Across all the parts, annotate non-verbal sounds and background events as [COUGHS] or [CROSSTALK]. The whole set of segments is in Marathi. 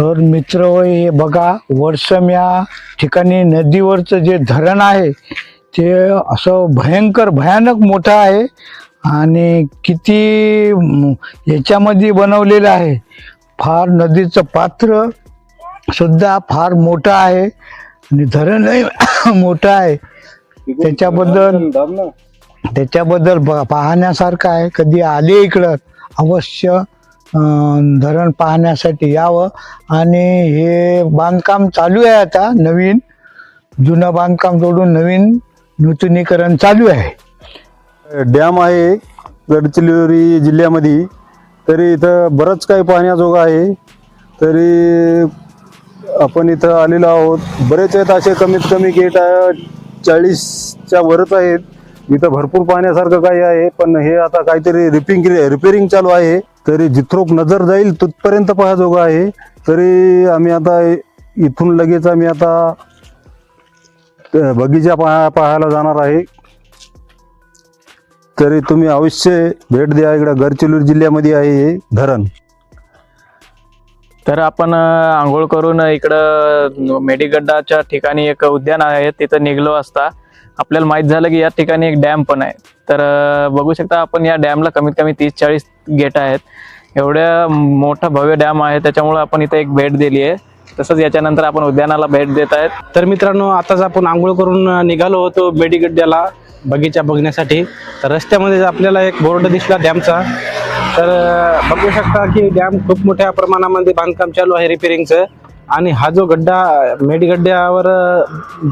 तर मित्र हे बघा वर्षम या ठिकाणी नदीवरचं जे धरण आहे ते असं भयंकर भयानक मोठं आहे आणि किती याच्यामध्ये बनवलेलं आहे. फार नदीचं पात्र सुद्धा फार मोठं आहे आणि धरणही [COUGHS] मोठं आहे. त्याच्याबद्दल त्याच्याबद्दल पाहण्यासारखं आहे. कधी आले इकडं अवश्य धरण पाहण्यासाठी यावं. आणि हे बांधकाम चालू आहे आता नवीन. जुनं बांधकाम जोडून नवीन नूतनीकरण चालू आहे. डॅम आहे गडचिरोली जिल्ह्यामध्ये. तरी इथं बरंच काही पाहण्याजोगं आहे. तरी आपण इथं आलेलो आहोत. बरेच आहेत असे कमीत कमी गेट चाळीसच्या वरच आहेत. इथं भरपूर पाहण्यासारखं काही आहे पण हे आता काहीतरी रिपेरिंग रिपेरिंग चालू आहे. तरी जिथरोक नजर जाईल तिथपर्यंत पाहाजोगं आहे. तरी आम्ही आता इथून लगेच आम्ही आता बगीचा पाहा पाहायला जाणार आहे. तरी तुम्ही अवश्य भेट द्या. इकडं गडचिरोली जिल्ह्यामध्ये आहे हे धरण. तर आपण आंघोळ करून इकडं मेडीगड्डाच्या ठिकाणी एक उद्यान आहे. तिथं निघलो असता. आपल्याला माहीत झालं की या ठिकाणी एक डॅम पण आहे. तर बघू शकता आपण या डॅमला कमीत कमी तीस चाळीस गेट आहेत. एवढ्या मोठा भव्य डॅम आहे त्याच्यामुळे आपण इथं एक भेट दिली आहे. तसंच याच्यानंतर आपण उद्यानाला भेट देत आहेत. तर मित्रांनो आताच आपण आंघोळ करून निघालो होतो बेडीगड्ड्याला बगीचा बघण्यासाठी. तर रस्त्यामध्ये आपल्याला एक बोर्ड दिसला डॅमचा. तर बघू शकता की डॅम खूप मोठ्या प्रमाणामध्ये बांधकाम चालू आहे रिपेरिंगचं आणि हा जो गड्डा मेडीगड्ड्यावर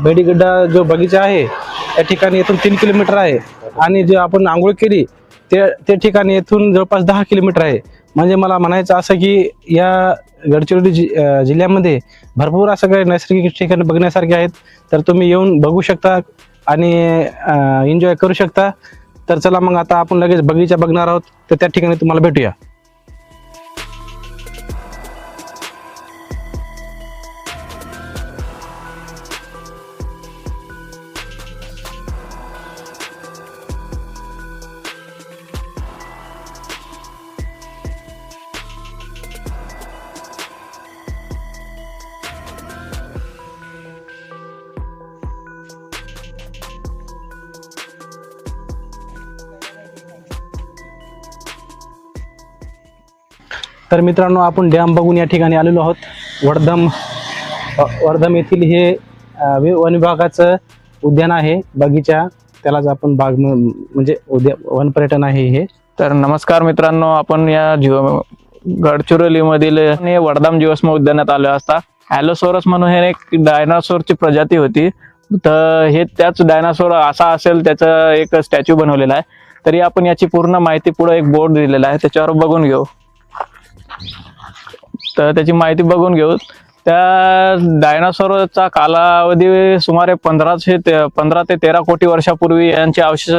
मेडीगड्डा जो बगीचा आहे त्या ठिकाणी येथून तीन किलोमीटर आहे. आणि जे आपण आंघोळ केली ते ते ठिकाणी येथून जवळपास दहा किलोमीटर आहे. म्हणजे मला म्हणायचं असं की या गडचिरोली जि जिल्ह्यामध्ये भरपूर असं काही नैसर्गिक ठिकाणी बघण्यासारखे आहेत. तर तुम्ही येऊन बघू शकता आणि एन्जॉय करू शकता. तर चला मग आता आपण लगेच बगीचा बघणार आहोत. तर त्या ठिकाणी तुम्हाला भेटूया. तर मित्रांनो आपण डॅम बघून या ठिकाणी आलेलो आहोत. वर्धम वर्धम येथील हे वन विभागाचं उद्यान आहे. बगीचा त्यालाच आपण बाग म्हणजे उद्या वन पर्यटन आहे हे. तर नमस्कार मित्रांनो आपण या जीव गडचिरोलीमधील हे वडदाम जीवाश्म उद्यानात आलो असता. ॲलोसोरस म्हणून हे एक डायनासोरची प्रजाती होती. तर हे त्याच डायनासोर असा असेल त्याचं एक स्टॅच्यू बनवलेला आहे. तरी आपण याची पूर्ण माहिती पुढे एक बोर्ड दिलेला आहे त्याच्यावर बघून घेऊ. तर त्याची माहिती बघून घेऊ. त्या डायनासोरचा कालावधी सुमारे पंधराशे ते पंधरा ते तेरा कोटी वर्षापूर्वी यांचे अवशेष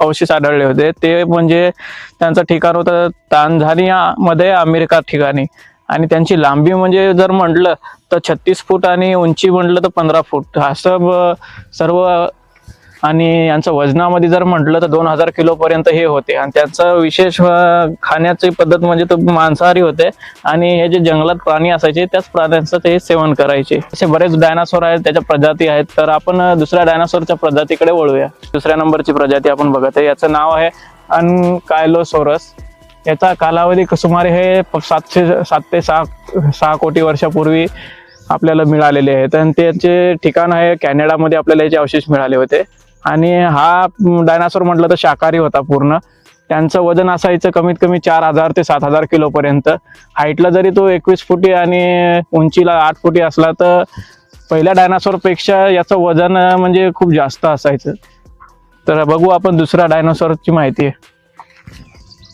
अवशेष आढळले होते. ते म्हणजे त्यांचं ठिकाण होतं तांझानियामध्ये अमेरिका ठिकाणी. आणि त्यांची लांबी म्हणजे जर म्हटलं तर छत्तीस फूट आणि उंची म्हटलं तर पंधरा फूट. असं सर्व आणि यांचं वजनामध्ये जर म्हटलं तर दोन हजार किलो पर्यंत हे होते. आणि त्यांचं विशेष खाण्याची पद्धत म्हणजे तो मांसाहारी होते. आणि हे जे जंगलात प्राणी असायचे त्याच प्राण्यांचं ते सेवन करायचे. असे बरेच डायनासोर आहेत त्याच्या प्रजाती आहेत. तर आपण दुसऱ्या डायनासोरच्या प्रजातीकडे वळूया. दुसऱ्या नंबरची प्रजाती आपण बघत आहे. याचं नाव आहे अनकायलोसोरस. याचा कालावधी सुमारे हे सातशे सात ते सहा सहा कोटी वर्षापूर्वी आपल्याला मिळालेले आहेत. आणि त्याचे ठिकाण आहे कॅनडामध्ये. आपल्याला याचे अवशेष मिळाले होते. आणि हा डायनासोर म्हटलं तर शाकाहारी होता पूर्ण. त्यांचं वजन असायचं कमीत कमी चार हजार ते सात हजार किलोपर्यंत हाईटला जरी तो एकवीस फुटी आणि उंचीला आठ फुटी असला तर पहिल्या डायनासोरपेक्षा याचं वजन म्हणजे खूप जास्त असायचं. तर बघू आपण दुसऱ्या डायनासोरची माहिती. आहे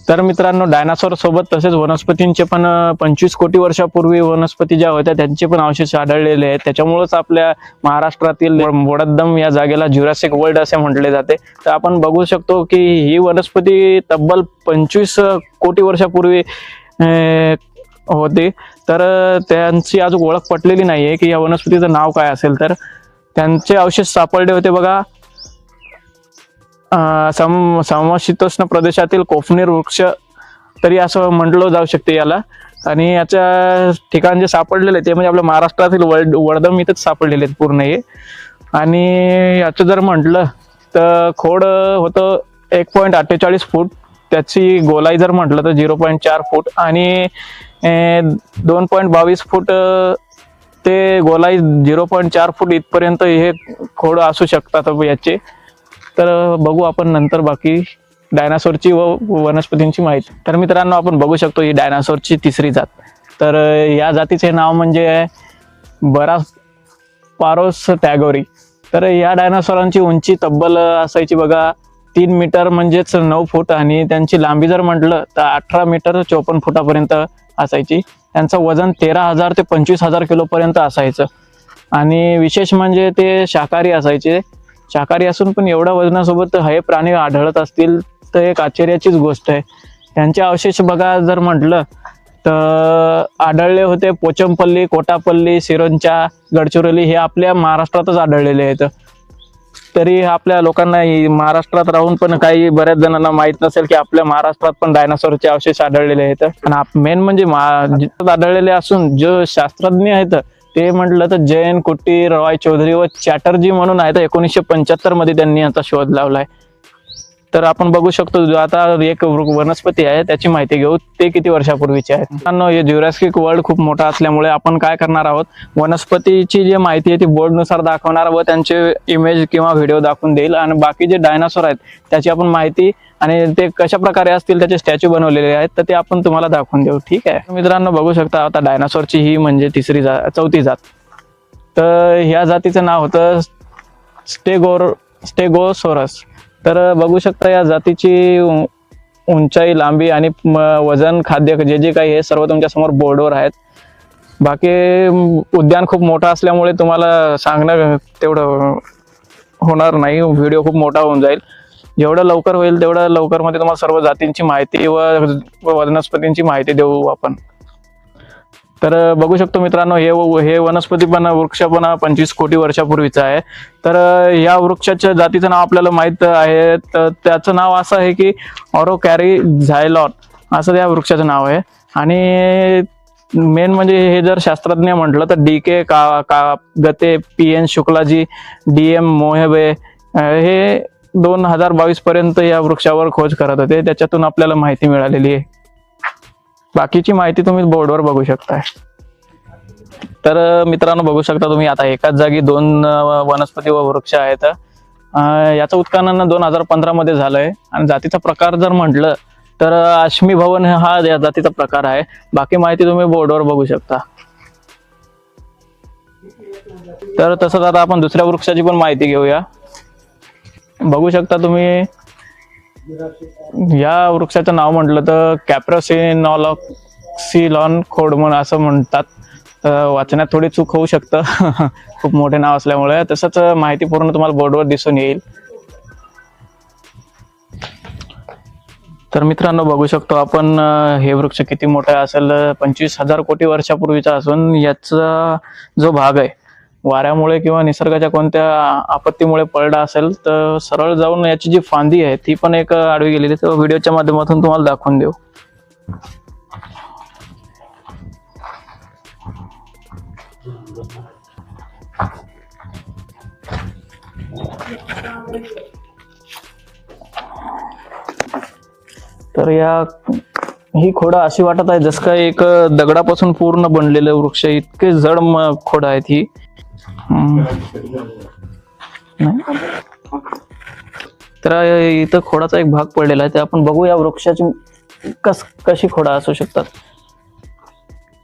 तर मित्रांनो डायनासोर सोबत तसेच वनस्पतींचे पण पंचवीस कोटी वर्षापूर्वी वनस्पती ज्या होत्या त्यांचे पण अवशेष आढळलेले आहेत. त्याच्यामुळेच आपल्या महाराष्ट्रातील मोडद्दम या जागेला ज्युरासिक वर्ल्ड असे म्हटले जाते. तर आपण बघू शकतो की ही वनस्पती तब्बल पंचवीस कोटी वर्षापूर्वी होती. तर त्यांची अजून ओळख पटलेली नाहीये की या वनस्पतीचं नाव काय असेल. तर त्यांचे अवशेष सापडले होते बघा. सम समशीतोष्ण प्रदेशातील कोफनीर वृक्ष तरी असं म्हटलं जाऊ शकते याला. आणि याच्या ठिकाण जे सापडलेले ते म्हणजे आपल्या महाराष्ट्रातील वड वडदम इथंच सापडलेले आहेत पूर्ण हे. आणि याचं जर म्हटलं तर खोड होतं एक पॉईंट अठ्ठेचाळीस फूट. त्याची गोलाई जर म्हटलं तर झिरो पॉईंट चार फूट. आणि दोन पॉईंट बावीस फूट ते गोलाई झिरो पॉईंट चार फूट इथपर्यंत हे खोड असू शकतात याचे. तर बघू आपण नंतर बाकी डायनासोरची व वनस्पतींची माहिती. तर मित्रांनो आपण बघू शकतो ही डायनासोरची तिसरी जात. तर या जातीचे नाव म्हणजे बरा पारोस टॅगोरी. तर या डायनासोरांची उंची तब्बल असायची बघा तीन मीटर म्हणजेच नऊ फूट आणि त्यांची लांबी जर म्हटलं तर अठरा मीटर चोपन्न फुटापर्यंत असायची. त्यांचं वजन तेरा हजार ते पंचवीस हजार किलोपर्यंत असायचं. आणि विशेष म्हणजे ते शाकाहारी असायचे. शाकाहारी असून पण एवढ्या वजनासोबत हे प्राणी आढळत असतील तर एक आश्चर्याचीच गोष्ट आहे. त्यांचे अवशेष बघा जर म्हटलं तर आढळले होते पोचमपल्ली कोटापल्ली सिरोंचा गडचिरोली हे आपल्या महाराष्ट्रातच आढळलेले आहेत. तरी आपल्या लोकांना महाराष्ट्रात राहून पण काही बऱ्याच जणांना माहीत नसेल की आपल्या महाराष्ट्रात पण डायनासोरचे अवशेष आढळलेले आहेत. आणि मेन म्हणजे जिथं आढळलेले असून जो शास्त्रज्ञ आहेत ते म्हटलं तर जयन कुट्टी रॉय चौधरी व चॅटर्जी म्हणून आहे तर एकोणीसशे पंच्याहत्तरमध्ये त्यांनी आता शोध लावलाय. तर आपण बघू शकतो जो आता एक वनस्पती आहे त्याची माहिती घेऊ. ते किती वर्षापूर्वीचे आहेत? मित्रांनो हे ज्युरॅस्किक वर्ल्ड खूप मोठा असल्यामुळे आपण काय करणार आहोत? वनस्पतीची जी माहिती आहे ती बोर्डनुसार दाखवणार व त्यांचे इमेज किंवा व्हिडिओ दाखवून देईल. आणि बाकी जे डायनासोर आहेत त्याची आपण माहिती आणि ते कशा प्रकारे असतील त्याचे स्टॅच्यू बनवलेले आहेत तर ते आपण तुम्हाला दाखवून देऊ. ठीक आहे? मित्रांनो बघू शकता आता डायनासोरची ही म्हणजे तिसरी जा चौथी जात. तर ह्या जातीचं नाव होतं स्टेगोर स्टेगोसोरस. तर बघू शकता या जातीची उंचाई लांबी आणि म- वजन खाद्य जे जे काही हे सर्व तुमच्यासमोर बोर्डवर आहेत. बाकी उद्यान खूप मोठं असल्यामुळे तुम्हाला सांगणं तेवढं होणार नाही. व्हिडिओ खूप मोठा होऊन जाईल. जेवढं लवकर होईल तेवढं लवकरमध्ये तुम्हाला सर्व जातींची माहिती व वनस्पतींची माहिती देऊ आपण. तर बघू शकतो मित्रांनो हे हे वनस्पती पण वृक्ष पण पंचवीस कोटी वर्षापूर्वीचा आहे. तर या वृक्षाच्या जातीचं नाव आपल्याला माहीत आहे. तर त्याचं नाव असं आहे की ऑरो कॅरी झायलॉन असं त्या वृक्षाचं नाव आहे. आणि मेन म्हणजे हे जर शास्त्रज्ञ म्हटलं तर डी के का का गते पी एन शुक्लाजी डी एम मोहेबे हे दोन हजार बावीस पर्यंत या वृक्षावर खोज करत होते. त्याच्यातून आपल्याला माहिती मिळालेली आहे. बाकीची माहिती तुम्ही बोर्डवर बघू शकताय. तर मित्रांनो बघू शकता तुम्ही आता एकाच जागी दोन वनस्पती व वृक्ष आहेत. याचं उत्खनन दोन हजार पंधरा मध्ये झालंय. आणि जातीचा प्रकार जर म्हटलं तर अं, अश्मी भवन हा या जातीचा प्रकार आहे. बाकी माहिती तुम्ही बोर्डवर बघू शकता. तर तसंच आता आपण दुसऱ्या वृक्षाची पण माहिती घेऊया. बघू शकता तुम्ही या वृक्षाचं नाव म्हटलं तर कॅप्रोसिनॉलॉक्सिलॉन खोडमन असं म्हणतात. वाचण्यात थोडी चूक होऊ शकतं. [LAUGHS] खूप मोठे नाव असल्यामुळे. तसंच माहिती पूर्ण तुम्हाला बोर्डवर दिसून येईल. तर मित्रांनो बघू शकतो आपण हे वृक्ष किती मोठं असेल? पंचवीस हजार कोटी वर्षापूर्वीचा असून याचा जो भाग आहे वाऱ्यामुळे किंवा निसर्गाच्या कोणत्या आपत्तीमुळे पडला असेल तर सरळ जाऊन याची जी फांदी आहे ती पण एक आडवी गेलेली तर व्हिडिओच्या माध्यमातून तुम्हाला दाखवून देऊ. तर या ही खोडं अशी वाटत आहे जसं काय एक दगडापासून पूर्ण बनलेलं वृक्ष इतके जड खोड खोडं आहेत ही. तर इथं खोडाचा एक भाग पडलेला आहे ते आपण बघू या वृक्षाची कस कशी खोडा असू शकतात.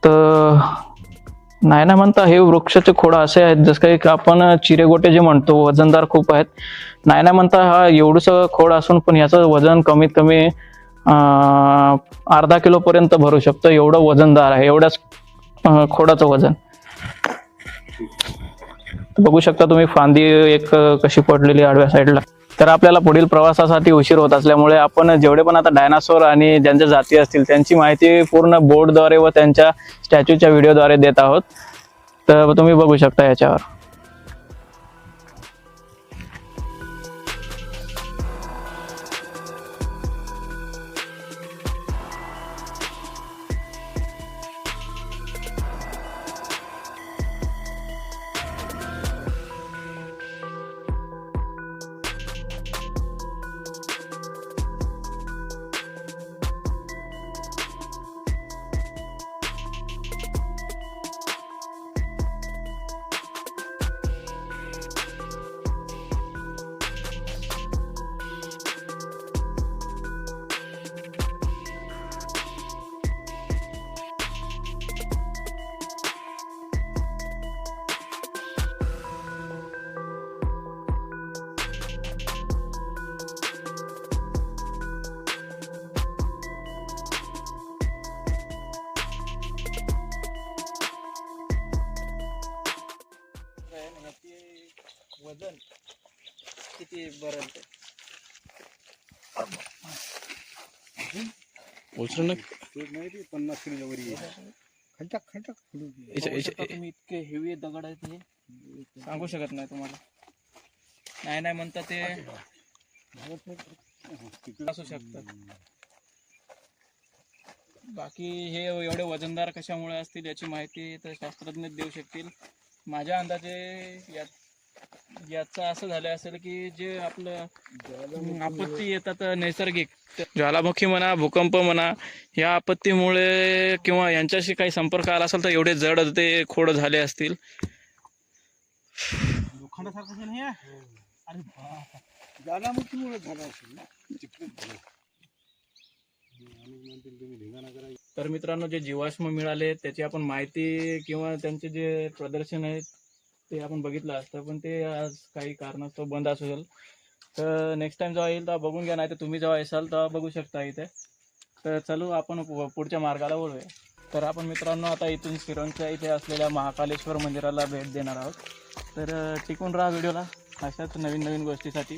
तर नाही ना म्हणता हे वृक्षाचे खोडं असे आहेत जसं काही आपण चिरेगोटे जे म्हणतो वजनदार खूप आहेत. नाही ना म्हणता हा एवढंच खोड असून पण याचं वजन कमीत कमी अर्धा किलो पर्यंत भरू शकतो एवढं वजनदार आहे एवढ्याच खोडाचं वजन. बघू शकता तुम्ही फांदी एक कशी पडलेली आडव्या साईडला. तर आपल्याला पुढील प्रवासासाठी उशीर होत असल्यामुळे आपण जेवढे पण आता डायनासोर आणि ज्यांच्या जाती असतील त्यांची माहिती पूर्ण बोर्डद्वारे व त्यांच्या स्टॅच्यूच्या व्हिडिओद्वारे देत आहोत. तर तुम्ही बघू शकता याच्यावर. किती बरं ते उचलू पन्नास किलो वरी खटक खटक तुम्ही इतके हेवी दगड आहेत हे. सांगू शकत नाही तुम्हाला. नाही नाही म्हणता ते असू शकतात. बाकी हे एवढे वजनदार कशामुळे असतील याची माहिती तर शास्त्रज्ञ देऊ शकतील. माझ्या अंदाजे यात याचं असं झालं असेल की जे आपलं आपत्ती येतात नैसर्गिक. ज्वालामुखी म्हणा भूकंप म्हणा या आपत्तीमुळे किंवा यांच्याशी काही संपर्क आला असेल तर एवढे जड ते खोड झाले असतील. तर मित्रांनो जे जीवाश्म मिळाले त्याची आपण माहिती किंवा त्यांचे जे प्रदर्शन आहे ते आपण बघितलं असतं पण ते आज काही कारणास्तव बंद असू शकेल. तर नेक्स्ट टाइम जेव्हा येईल तेव्हा बघून घ्या नाही तर तुम्ही जेव्हा येसाल तेव्हा बघू शकता इथे. तर चलू आपण पुढच्या मार्गाला वळूया. तर आपण मित्रांनो आता इथून सिरोंच्या इथे असलेल्या महाकालेश्वर मंदिराला भेट देणार आहोत. तर टिकून राहा व्हिडिओला. अशाच नवीन नवीन गोष्टीसाठी.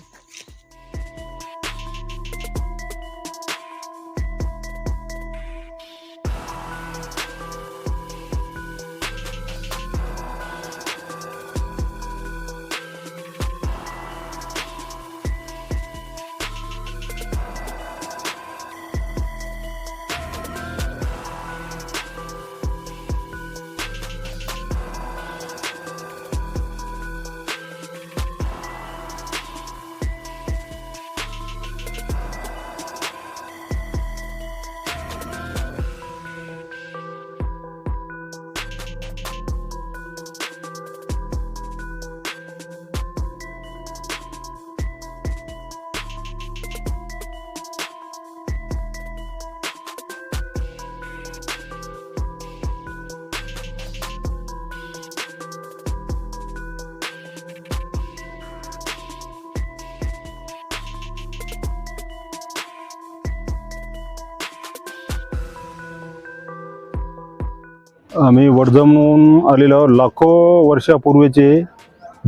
आम्ही वडजमून आलेलो आहोत. लाखो वर्षापूर्वीचे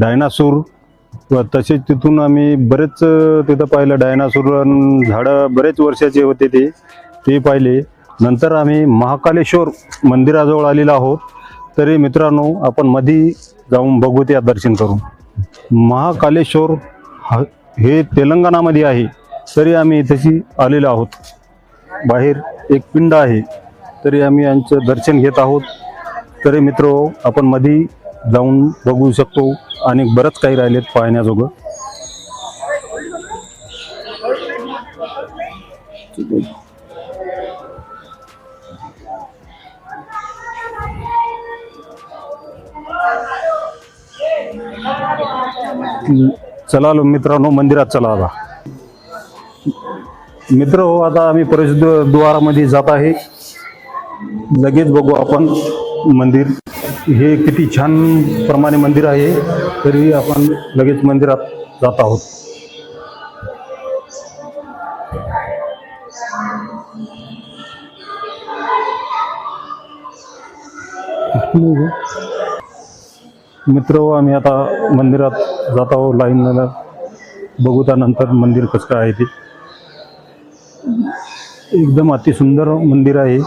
डायनासूर. व तसेच तिथून आम्ही बरेच तिथं पाहिलं. डायनासूर झाडं बरेच वर्षाचे होते ते. ते पाहिले. नंतर आम्ही महाकालेश्वर मंदिराजवळ आलेलो आहोत. तरी मित्रांनो आपण मधी जाऊन बघू त्या दर्शन करू महाकालेश्वर हे तेलंगणामध्ये आहे. तरी आम्ही तशी आलेलो आहोत. बाहेर एक पिंड आहे. तरी आम्ही यांचं दर्शन घेत आहोत. तरी मित्र आपण मधी जाऊन बघू शकतो आणि बरंच काही राहिलेत पाहण्याजोगं. चला लो मित्रांनो मंदिरात चला आता. मित्र हो आता आम्ही प्रवेश द्वारामध्ये जात आहे. लगेच बघू आपण मंदिर. हे किती छान प्रमाणे मंदिर आहे तरी आपण लगेच मंदिरात जात आहोत. मित्र आम्ही आता मंदिरात जात आहोत लाईनला बघू त्यानंतर मंदिर कसं काय आहे ते. एकदम अतिसुंदर मंदिर आहे.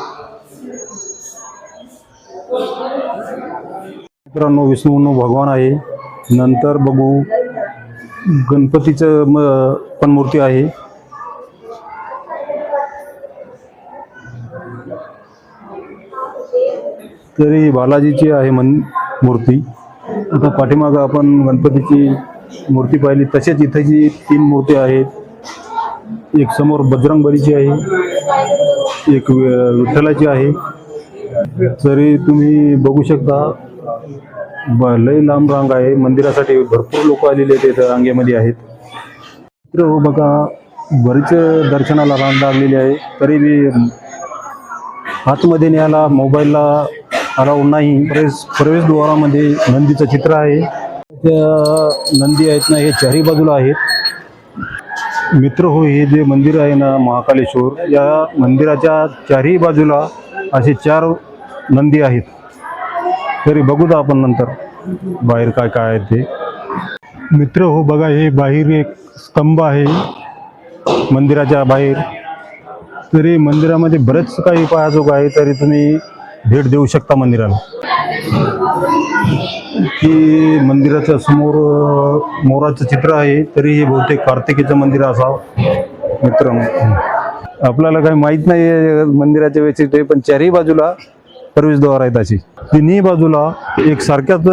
मित्रांनो विष्णू भगवान आहे. नंतर बघू गणपतीचं म- पण मूर्ती आहे. तरी बालाजीची आहे मन मूर्ती. आता पाठीमागं आपण गणपतीची मूर्ती पाहिली. तसेच इथे जी तीन मूर्ती आहेत. एक समोर बजरंग बलीची आहे. एक वि- विठ्ठलाची आहे. तरी तुम्ही बघू शकता ब- लय लांब रांग आहे. मंदिरासाठी भरपूर लोक आलेले आहेत इथं रांगेमध्ये आहेत. मित्र हो बघा बरीच दर्शनाला रांग लागलेली आहे. तरी बी आतमध्ये न्यायला मोबाईलला अलाउड नाही. प्रवेश प्रवेशद्वारामध्ये नंदीचं चित्र आहे. त्या नंदी आहेत ना हे चारी बाजूला आहेत. मित्र हो हे जे मंदिर आहे ना महाकालेश्वर या मंदिराच्या चारही बाजूला असे चार नंदी आहेत. तरी बघू आपण नंतर बाहेर काय काय आहे ते. मित्र हो बघा हे बाहेर एक स्तंभ आहे मंदिराच्या बाहेर. तरी मंदिरामध्ये बरेच काही पाहाजोग आहे तरी तुम्ही भेट देऊ शकता मंदिराला. की मंदिराच्या समोर मोराचं चित्र आहे तरी हे बहुतेक कार्तिकेचं मंदिर असावं मित्र आपल्याला काही माहीत नाही आहे मंदिराच्या वैशिष्ट्य पण चारही बाजूला प्रवेशद्वार आहे त्याची तिन्ही बाजूला एक सारख्याच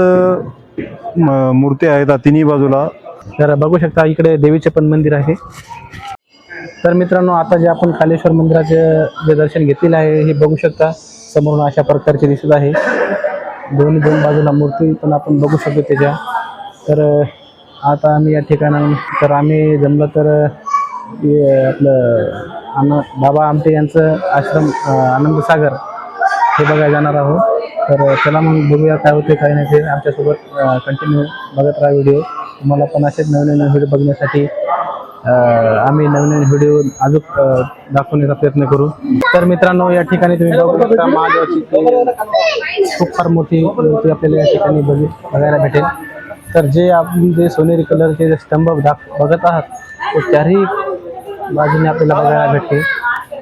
मूर्ती मूर्त्या आहेत तिन्ही बाजूला तर बघू शकता इकडे देवीचे पण मंदिर आहे. तर मित्रांनो आता जे आपण कालेश्वर मंदिराचे जे दर्शन घेतलेलं आहे हे बघू शकता. समोरून अशा प्रकारचे दिसत आहे. दोन्ही दोन बाजूला मूर्ती पण आपण बघू शकतो त्याच्या. तर आता आम्ही या ठिकाणी तर आम्ही जमलं तर आपलं आन बाबा आमटे यांचं आश्रम आनंदसागर हे बघायला जाणार आहोत. तर चला मग बघूया काय होते काय नाही ते आमच्यासोबत कंटिन्यू बघत राहा व्हिडिओ तुम्हाला पण असेच नवीन नवीन व्हिडिओ बघण्यासाठी आम्ही नवीन नवीन व्हिडिओ अजून दाखवण्याचा प्रयत्न करू. तर मित्रांनो या ठिकाणी तुम्ही बघू शकता महादेवाची खूप फार मोठी मूर्ती आपल्याला या ठिकाणी बघ बघायला भेटेल. तर जे आपण जे सोनेरी कलरचे जे स्तंभ दाख बघत आहात ते चारही बाजूने आपल्याला बघायला भेटते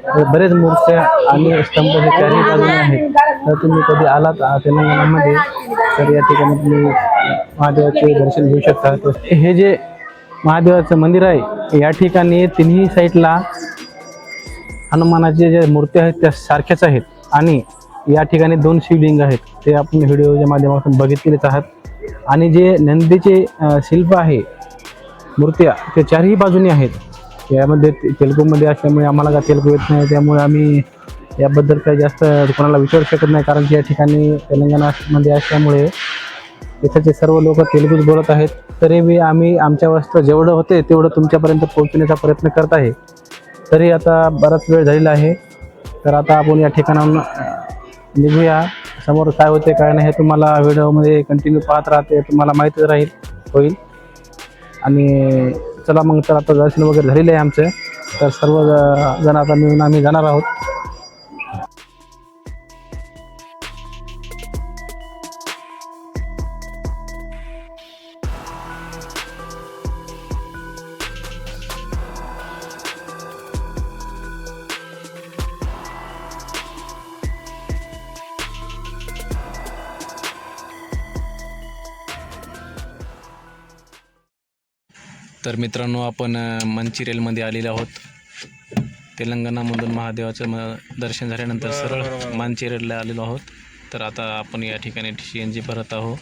बरेच मूर्त्या आणि स्तंभ हे चारही बाजूने आहेत. तर तुम्ही कधी आलात तेलंगणामध्ये तर या ठिकाणी तुम्ही महादेवाचे दर्शन घेऊ शकता. तर हे जे महादेवाचं मंदिर आहे या ठिकाणी तिन्ही साईडला हनुमानाचे जे मूर्ती आहेत त्या सारख्याच आहेत. आणि या ठिकाणी दोन शिवलिंग आहेत ते आपण व्हिडिओच्या माध्यमातून बघितलेच आहात. आणि जे नंदीचे शिल्प आहे मूर्त्या ते चारही बाजूनी आहेत. यामध्ये तेलगूमध्ये तेलुगूमध्ये असल्यामुळे आम्हाला का तेलुगू येत नाही. त्यामुळे आम्ही याबद्दल काही जास्त कोणाला विचारू शकत नाही. कारण की या ठिकाणी तेलंगणामध्ये असल्यामुळे इथचे सर्व लोक तेलुगूच बोलत आहेत तरी बी आम्ही आमच्या वस्त्र जेवढं होते तेवढं तुमच्यापर्यंत पोहोचण्याचा प्रयत्न करत आहे. तरी आता बराच वेळ झालेला आहे. तर आता आपण या ठिकाणाहून निघूया. समोर काय होते काय नाही हे तुम्हाला व्हिडिओमध्ये कंटिन्यू पाहत राहते. तुम्हाला माहीतच राहील होईल. आणि चला मग तर आता दर्शन वगैरे झालेलं आहे आमचं. तर सर्व जण आता मिळून आम्ही जाणार आहोत. मित्रांनो आपण मंचिरेलमध्ये आलेलो आहोत. तेलंगणामधून महादेवाचं म दर्शन झाल्यानंतर सरळ मांचिरेलला आलेलो आहोत. तर आता आपण या ठिकाणी सी एन जी भरत आहोत.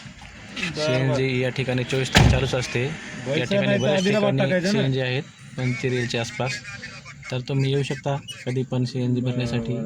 सी एन जी या ठिकाणी चोवीस तास चालूच असते. या ठिकाणी बऱ्याच ठिकाणी सी एन जी आहेत मंचिरेलच्या आसपास. तर तुम्ही येऊ शकता कधी पण सी एन जी भरण्यासाठी.